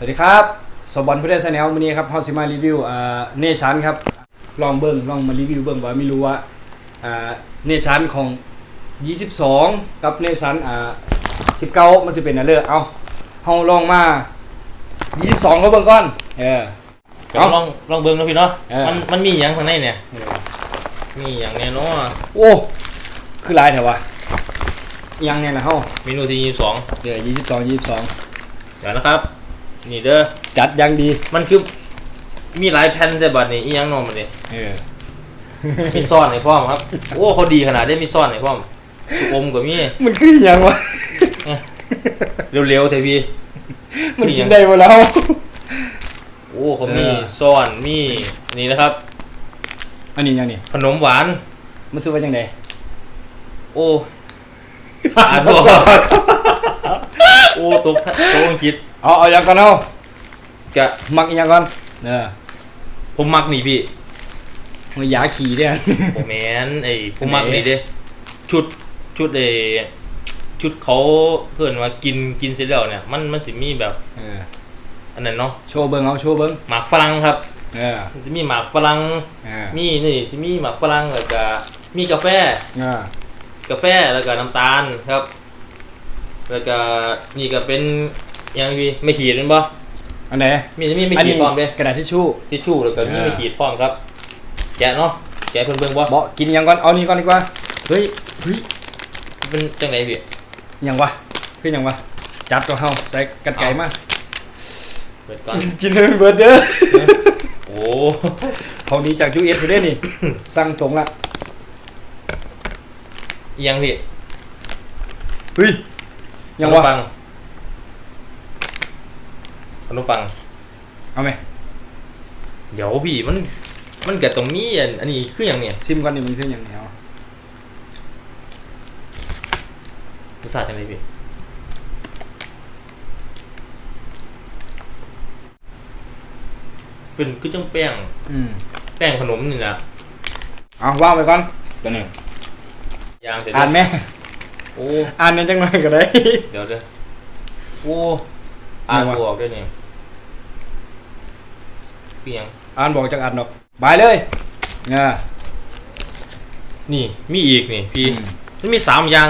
สวัสดีครับสบอลพุทธชาแนลวันนี้ครับเฮาสิมารีวิวอ่าเนชันครับ ลองเบิ่งลองมารีวิวเบิ่งว่าไม่รู้ว่าอ่าเนชันของ 22 กับเนชันอ่า19 มันสิเป็นอะไรเอาเฮาลองมา 22 ก็เบิ่งก่อน เออก็เอ้าลองลองเบิ่งเนาะพี่เนาะเออมันมันมีอย่างข้างในเนี่ยเออมีอย่างแน่เนอนโอ้ คือหลายแถววะยังเนี่ยนะเฮาเมนูที่ยี่สิบสองเดี๋ยว22 22เดี๋ยวนะครับ นี่เด้อจัดอยังดีมันคือมีหลายแผ่นแต่บัดนี้อีหยังเนอนมันนี่เออมีซ่อนในพร้อมครับ โอ้เขาดีขนาดได้มีซ่อนในพร้อมลูกอมก็มี มันคืออหยังวะเร็วๆเถอะพี่มันกินได้หมดแล้ว โอ้เขามีเออ ซ่อนมีนี่นะครับ อันนี้ยังนี่ขนมหวาน มันซื้อไว้จังไดโอ้ อ่านบ่ออกโอ้ตกตกอังกฤษ เอาเอาอย่างก่อนเอาจะมักอีกอย่างก่อนเออผมมักนี่พี่มันยาขี่เนี่ย ผมแมนไอ้ผมมักนี่เด้ชุดชุดไอ้ชุดเขาเพื่อนว่ากินกินเสร็จแล้วเนี่ย มันมันจะมีแบบ เออ อันนั้นเนาะโชว์เบิ้งเอาโชว์เบิ้งหมากฝรั่งครับเออมันจะมีหมากฝรั่งเออมีนี่สิมีหมากฝรั่งแล้วก็มีกาแฟ เออกาแฟแล้วก็น้ำตาลครับ แล้วก็นี่ก็เป็นอ ยังพี่ไม่ขีดเป็นปะอันไหนมีมีไม่อันขีนี้ดพร้อมเด้กระดาษทิชชู่ทิชชู่แล้วก็มีอ่าไม่ขีดพร้อมครับ แกะเนาะแกะเพิ่นเบิ่งบ่บอกกินอีกอย่างก่อนเอานี่ก่อนดีกว่าเฮ้ยเฮ้ยเป็นจังไดพี่อหยังวะคืออหยังวะจัดตัวเฮาใส่กันไก่มาเปิดก่อนกินให้มันเบิดเด้อโอ้ของดีจากยูเอสไปได้นี่สั่งตรงละอิหยังพี่เฮ้ยอหยังขนวะมปัง ขนมปัง เอาไหมเดี๋ยวพี่มัน มันเกิดตรงนี้อันอันนี้คืออย่างเนี่ยซิมก่อนนี่มันคืออย่างเนี้ยรสชาติจังไดพี่เป็นคือจังแป้ง อืมแป้งขนมนี่นะเอาว่างไปก่อนตัวหนึ่งยางเสร็จอ่านไหมโอ้ อ่านนั่นจังหน่อยก็ได้ เดี๋ยวเด้อโอ้ อ่านยังวะบออกด้วยนี่ คือหยังอ่านบอกจากอ่านดอกบายเลยเนี่ยนี่มีอีกนี่พี่อืม มันมีสามอย่าง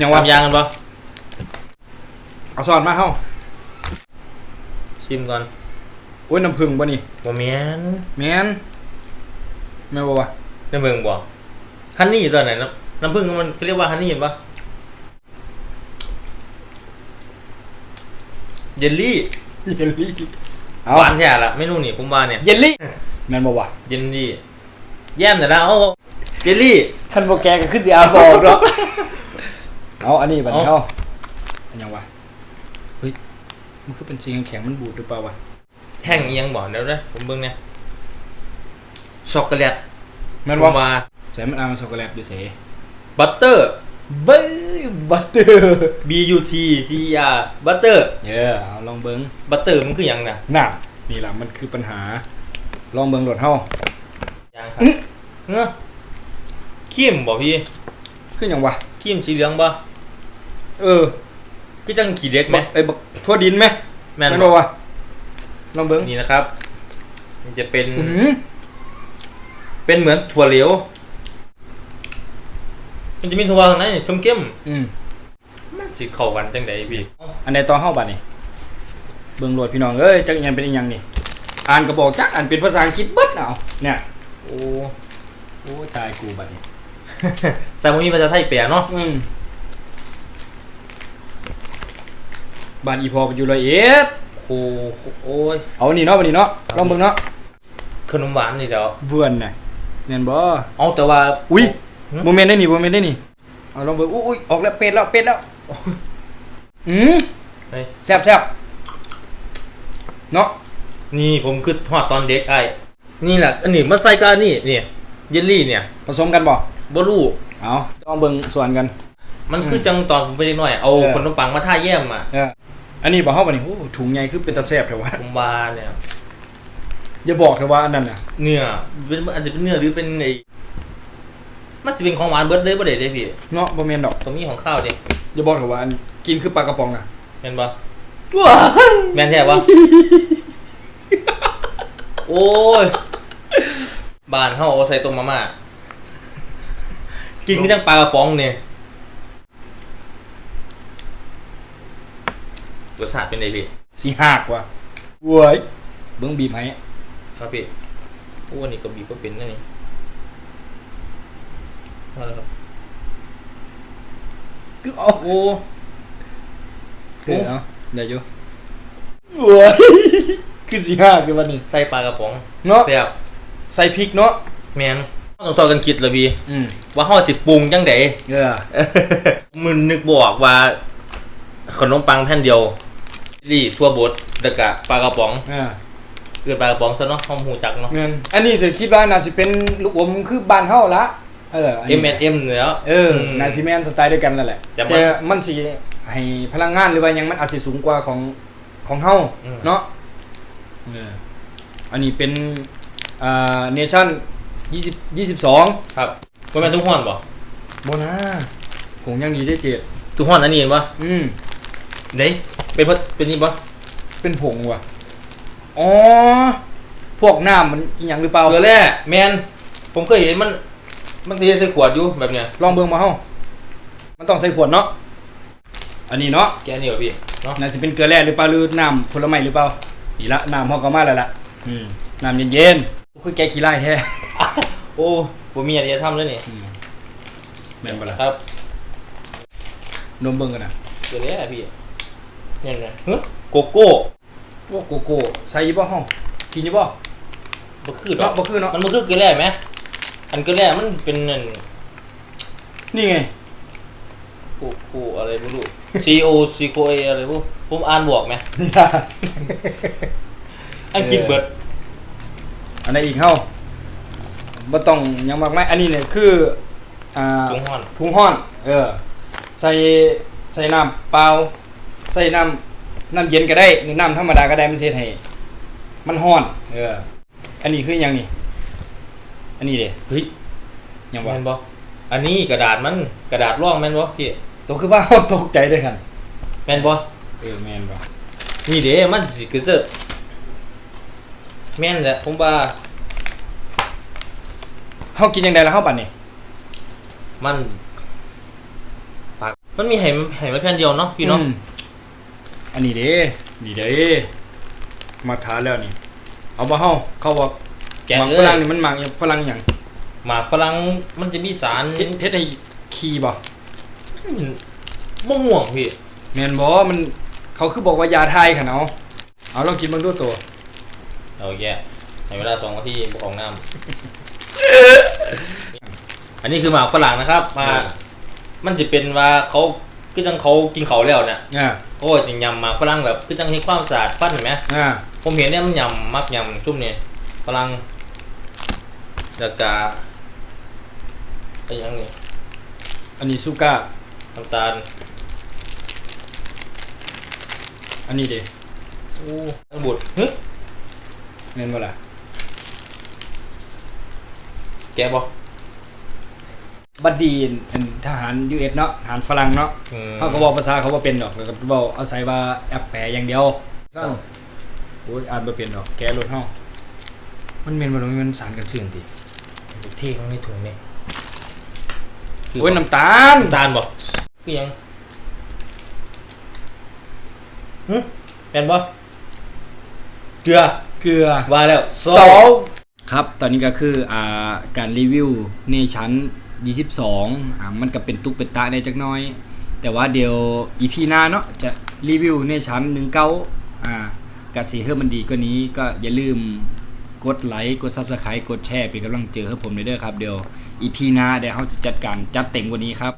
ยังสาวะมอย่างกันปะเอาสอนมาเฮ้าชิมก่อนโอ้ยน้ำผึ้งบ่นี่บ่แม่นแม่นแม่นบ่วะในเมืองบ่ฮันนี่ตัวไหนน้ำน้ำผึ้งมันเขาเรียกว่าฮันนี่ปะเยลลี่เยลลี่ เอาหวานแท้ละเมนูนี่ผมว่าเนี่ยเยลลี่แม่นบ่วะเยลลี่แย้มแต่ละเอาเยลลี่คันบ่แกก็คือสิอ่านบอกเนาะเอาอันนี้บัดนี้เอาเฮาอันยังวะเฮ้ยมันคือเป็นสีแข็งๆมันบูดหรือเปล่าวะแท่งอิหยังบ่เดี๋ยวนะผมเบิ่งเนี่ยช็อกโกแลตแม่นผบ่มว่าใส่มันเอาช็อกโกแลตด้วยเสบัตเตอร์เบ้ยบัตเตอร์ B U T T E R บัตเตอร์เย้เอาลองเบิ่งบัตเตอร์มันคือหยังน่ะน่ะนี่ล่ะมันคือปัญหา ลองเบิ่งโดดเฮายังครับเนาะครีมบ่พี่คือหยังวะครีมสีเหลืองบ่เออก็จังขี้เด็กไหมบักไอ้บักทั่วดินไหมแม่นนบ่บ่วะลองเบิ่งนี่นะครับ มันจะเป็นอื้อหือเป็นเหมือนถั่วเหลว มันจะมีถั่วข้างในเข้มอืมๆมันสิเข้ากันจังไดพี่อันใดต่อเฮาบัดนี่เบิ่งโหลดพี่น้องเอ้ยจักอีหยังเป็นอีหยังนี่ อ่านก็บอกจักอ่านเป็นภาษาอังกฤษเบิดเอาเนี่ย โอ้โอ้ตายกูบัดนี้ใส่บ่มีภาษาไทยแปลเนาะอืมบ้านอีพอไปอยู่ร้อยเอ็ดโอ้โอ้ย เอานี่เนาะบัดนี้เนาะลองเบิ่งเนาะขนมหวานนี่เดี๋ยวเบื่อนน่ะแม่นบ่เอาแต่ว่าอุ้ยหึ โมเมนต์ได้นี่โมเมนต์ได้นี่เอาลองเบิ่งอุ้ยออกแล้วเป็ดแล้วเป็ดแล้วอืมเฮ้ยแซ่บแซ่บเนาะนี่ผมคือทอดตอนเด็กไอ้นี่แหละอันนี้มาใส่กันนี่นี่เยลลี่เนี่ย ผสมกันบ่บ่รู้เอาลองเบิ่งส่วนกัน มันคือจังตอนผมไปเด็กน้อยเอาเออขนมปังมาท่าแย้มอะเอออันนี้บ่เฮาบ่นี่โอ้ถุงใหญ่คือเป็นตาแซ่บแท้วะผมว่าเนี่ยอย่าบอกเถอะว่าอันนั้นน่ะเนื้อเป็นอาจจะเป็นเนื้อหรือเป็นไอ้ มันจะเป็นของหวานเบิร์ดเลยบ่ได้เด้พี่เนาะบ่แม่นดอกตรงนี้ของข้าวเด็อย่าบอกเถอะว่าอันกินคือปลากระป๋องน่ะเห็นปะว้าแม่นแท้ปะโอ้ยบ้านเฮาเอาใส่ต้มมาม่ากินก็จังปลากระป๋องเนี่ยรสชาติเป็นไงพี่สีหักว่ะเว้ยเบิ้งบีบให้ครับพี่โอ้อันนี้ก็บีบก็เป็นนะนี่ มาแล้วครับคือเอาโอ้เออเอาเดี๋ยวอยู่เว้ยคือสีหักคือวันนี้ใส่ปลากระป๋องเนาะแบบใส่พริกเนาะแมนต้องซอยกันคิดละบีอืมว่าเฮาสิปรุงจังไดเออมึนนึกบอกว่า ขนมปังแผ่นเดียวรีทั่วบดแตะกะปลากระป๋องอ่าเกิดปลากระป๋องซะเนาะห้องหูจักเนาะเงินอันนี้จะคิดว่าน่าสิเป็นลูกอมคือบ้านเฮาละ เอออันนี้ M M เนาะเออนาซีแมนสไตล์ด้วยกันนั่นแหละ แต่มันแต่มันสิให้พลังงานหรือว่าหยังมันอาจจะสูงกว่าของของเฮาอืมเนาะเอออันนี้เป็นอ่าเนชั่น20 22ครับบ่แม่นทุกห้อนบ่บ่นะคงยังดีได้เจ็ดทุกห้อนอันนี้เห็นบ่อืมไหนเป็นเพราะเป็นนี่บ่เป็นผงว่ะอ๋อ พวกน้ำมันอีหยังหรือเปล่าเกลือแร่แมนผมเคยเห็นมัน มันเทใส่ขวดอยู่แบบเนี้ยลองเบิ่งมาเฮามันต้องใส่ขวดเนาะอันนี้เนาะแกนี่บ่พี่เนาะน่าจะเป็นเกลือแร่หรือเปล่าหรือน้ำผลไม้หรือเปล่าดีละน้ำเฮาก็มาแล้วล่ะอืมน้ำเย็นๆคือแกขี้ไล่แท้โอ้บ่มีอะไรจะทำเลยนี่อืมแม่นบ่ล่ะครับนมเบิ่งกันน่ะเกลือแร่พี่เนี่ยนะเฮ้ยโกโก้พวกโกโก้ใส่อยู่บ่เฮากินอยู่บ่บ่คือดอเนาะกบ่คือเนาะมันบ่คือเกลือแร่ไหม อันเกลือแร่มันเป็นนั่นนี่ไงโกโก้อะไรบ่รู้ C O C O A อะไรบ่ผมอ่านบวกไหมนี่ล่ะอังกฤษเบิด อันไหนอีกเฮาบ่ต้องหยังมากมายอันนี้เนี่ยคืออ่าถุงห้อน ถุงห้อน เออ ใส่ใส่น้ำเปล่าใส่น้ำน้ำเย็นก็ได้หรือน้ำธรรมดาก็ได้มันเสียให้มันห้อน เออ อันนี้คือหยังนี่ อันนี้เด้เฮ้ยหยังวะแม่นบ่อันนี้กระดาษมันกระดาษร่องแม่นบ่พี่ตัวคือว่า ตกใจด้วยกันแม่นบ่เออแม่นบ่นี่เด้มันสิคือเจอแม่นแหละผมว่าเฮากินยังไงล่ะเฮาบัดนี้มันปากมันมีไห้ไห้มาแผ่นเดียวเนาะพี่เนาะอืมอันนี้เด้นี่เด้มาทานแล้วนี่ เอาบ่เฮาเขาบอก แกะหมักเลฝยรั่งนี่มันหมักหยังฝรั่งหยังหมากฝรั่งมันจะมีสารเฮ็ดเฮ็ดให้ขี้บ่อืมบ่ม่วงพี่แม่นบ่มันเขาคือบอกว่ายาทายค่ะเนาะเอาลองกินเบิ่งดูตัวเอาแย่ให้เวลาสองนาทีบ่ของน้ำ อันนี้คือหมากฝรั่งนะครับมามันจะเป็นว่าเขาคือจังเขากินเขาวแล้วเนี่ยอ่าโอ้ยจริงยำหมากฝรั่งแบบคือจังให้ความสะอาดฟันเห็นไหม อ่าผมเห็นเนี่ยมันยำมักยำจุ่มเนี่ยฝรั่ง แล้วก็ไอ้หยังนี่อันนี้ซูก้าน้ำตาล อันนี้เด้โอ้ทั้งบุตรเฮ้ยแม่นบ่ล่ะแกบอกบัดดีเป็นทหาร US เนาะทหารฝรั่งเนาะเขาก็บอกภาษาเขาบ่เป็นดอกแล้วก็เว้าอาศัยว่าแอปแปลอย่างเดียวก็โอ้ยอ่านบ่เป็นดอกแกรถเฮามันแม่นบ่ล่ะมันสารกันซื่น ติเท่ของในถุงนี่โอ้ยน้ำตาลน้ำตาลบอกคือหยังหึเป็นบ่เกลือเกลือว่าแล้วสองครับ ตอนนี้ก็คืออ่าการรีวิวในชั้น 22อ่ามันก็เป็นตุกเป็นตาในจักหน้อย แต่ว่าเดี๋ยว EP หน้าเนาะจะรีวิวในชั้น19อ่ากะสีเฮือมันดีกว่านี้ก็อย่าลืม กดไลค์กด Subscribe กดแชร์เป็นกำลังใจให้ผมเลยเด้อครับเดี๋ยวอีพีหน้าเดี๋ยวเขาจะจัดการจัดเต็มกว่านี้ครับ